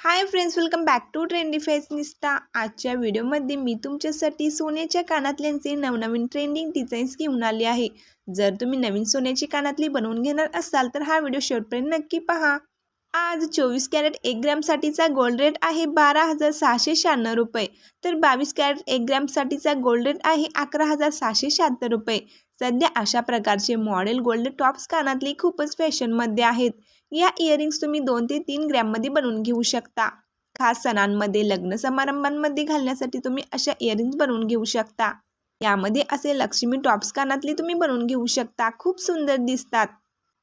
Hi friends welcome back to trendy fashionista आजच्या व्हिडिओमध्ये मी तुमच्यासाठी सोन्याच्या कानातल्यांचे नवनवीन ट्रेंडिंग डिझाईन्स घेऊन आले आहे. जर तुम्ही नवीन सोन्याची कानातली बनवून घेणार असाल तर हा व्हिडिओ शेवटपर्यंत नक्की पहा. आज चोवीस कॅरेट एक ग्रॅमसाठीचा गोल्ड रेट आहे बारा हजार सहाशे शहाण्णव रुपये. तर बावीस कॅरेट एक ग्रॅमसाठीचा गोल्ड रेट आहे अकरा हजार सहाशे शहात्तर रुपये. सध्या अशा प्रकारचे मॉडेल गोल्ड टॉप्स कानातले खूपच फॅशनमध्ये आहेत. या इयरिंग्स तुम्ही दोन ते तीन ग्रॅममध्ये बनवून घेऊ शकता. खास सणांमध्ये लग्न समारंभांमध्ये घालण्यासाठी तुम्ही अशा इयरिंग्स बनवून घेऊ शकता. यामध्ये असे लक्ष्मी टॉप्स कानातले तुम्ही बनवून घेऊ शकता. खूप सुंदर दिसतात.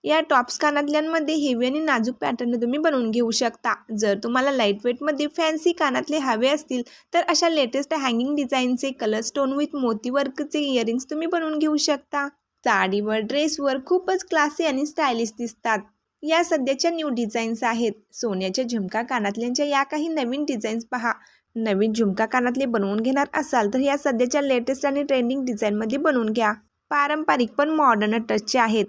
या टॉप्स कानातल्यांमध्ये हेवी आणि नाजूक पॅटर्न तुम्ही बनवून घेऊ शकता. जर तुम्हाला लाइट वेटमध्ये फॅन्सी कानातले हवे असतील तर अशा लेटेस्ट हँगिंग डिझाईनचे कलर स्टोन विथ मोती वर्कचे इयरिंग्स तुम्ही बनवून घेऊ शकता. साडीवर ड्रेसवर खूपच क्लासी आणि स्टायलिश दिसतात. या सध्याच्या न्यू डिझाईन्स आहेत. सोन्याच्या झुमका कानातल्यांच्या या काही नवीन डिझाईन्स पहा. नवीन झुमका कानातले बनवून घेणार असाल तर या सध्याच्या लेटेस्ट आणि ट्रेंडिंग डिझाईनमध्ये बनवून घ्या. पारंपरिक पण मॉडर्न टचचे आहेत.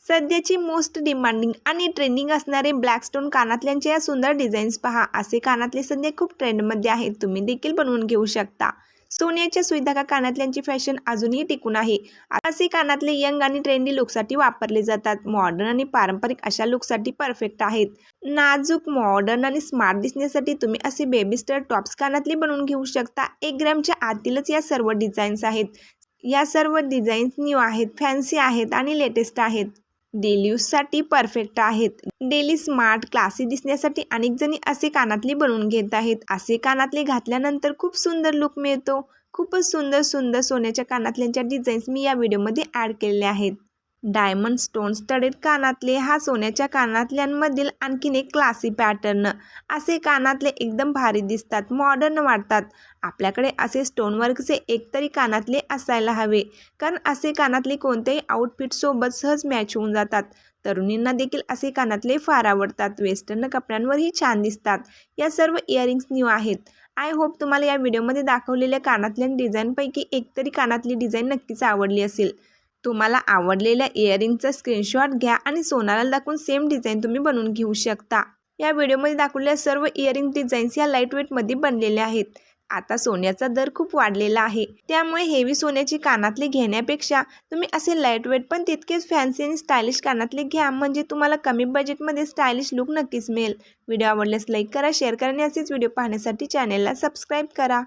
सध्याची मोस्ट डिमांडिंग आणि ट्रेंडिंग असणारे ब्लॅकस्टोन कानातल्यांच्या कानातल्यांचे या सुंदर डिझाईन्स पहा. असे कानातले सध्या खूप ट्रेंडमध्ये आहेत. तुम्ही देखील बनवून घेऊ शकता. सोन्याच्या सुविधा कानातल्यांची फॅशन अजूनही टिकून आहे? असे कानातले यंग आणि ट्रेंडी लुकसाठी वापरले जातात. मॉडर्न आणि पारंपरिक अशा लुकसाठी परफेक्ट आहेत. नाजूक मॉडर्न आणि स्मार्ट दिसण्यासाठी तुम्ही असे बेबी स्टर टॉप्स कानातले बनवून घेऊ शकता. एक ग्रॅमच्या आतीलच या सर्व डिझाईन्स आहेत. या सर्व डिझाईन्स न्यू आहेत फॅन्सी आहेत आणि लेटेस्ट आहेत. डेली यूजसाठी परफेक्ट आहेत. डेली स्मार्ट क्लासी दिसण्यासाठी अनेक जणी असे कानातले बनवून घेत आहेत. असे कानातले घातल्यानंतर खूप सुंदर लुक मिळतो. खूपच सुंदर सुंदर सोन्याच्या कानातल्यांच्या डिझाईन्स मी या व्हिडिओमध्ये ॲड केलेल्या आहेत. डायमंड स्टोन स्टडेड कानातले हा सोन्याच्या कानातल्यांमधील आणखीन एक क्लासी पॅटर्न. असे कानातले एकदम भारी दिसतात मॉडर्न वाटतात. आपल्याकडे असे स्टोनवर्कचे एकतरी कानातले असायला हवे कारण असे कानातले कोणत्याही आउटफिटसोबत सहज मॅच होऊन जातात. तरुणींना देखील असे कानातले फार आवडतात. वेस्टर्न कपड्यांवरही छान दिसतात. या सर्व इयरिंग्स न्यू आहेत. आय होप तुम्हाला या व्हिडिओमध्ये दाखवलेल्या कानातल्या डिझाईनपैकी एकतरी कानातली डिझाईन नक्कीच आवडली असेल. तुम्हाला आवडलेल्या इयरिंगचा स्क्रीनशॉट घ्या आणि सोनाला दाखवून सेम डिझाईन तुम्ही बनवून घेऊ शकता. या व्हिडिओमध्ये दाखवलेल्या सर्व इयरिंग डिझाईन्स या लाइट वेटमध्ये बनलेल्या आहेत. आता सोन्याचा दर खूप वाढलेला आहे. त्यामुळे हेवी सोन्याची कानातले घेण्यापेक्षा तुम्ही असे लाइट वेट पण तितकेच फॅन्सी आणि स्टायलिश कानातले घ्या म्हणजे तुम्हाला कमी बजेटमध्ये स्टायलिश लुक नक्कीच मिळेल. व्हिडिओ आवडल्यास लाईक करा शेअर करा आणि असेच व्हिडिओ पाहण्यासाठी चॅनेलला सबस्क्राईब करा.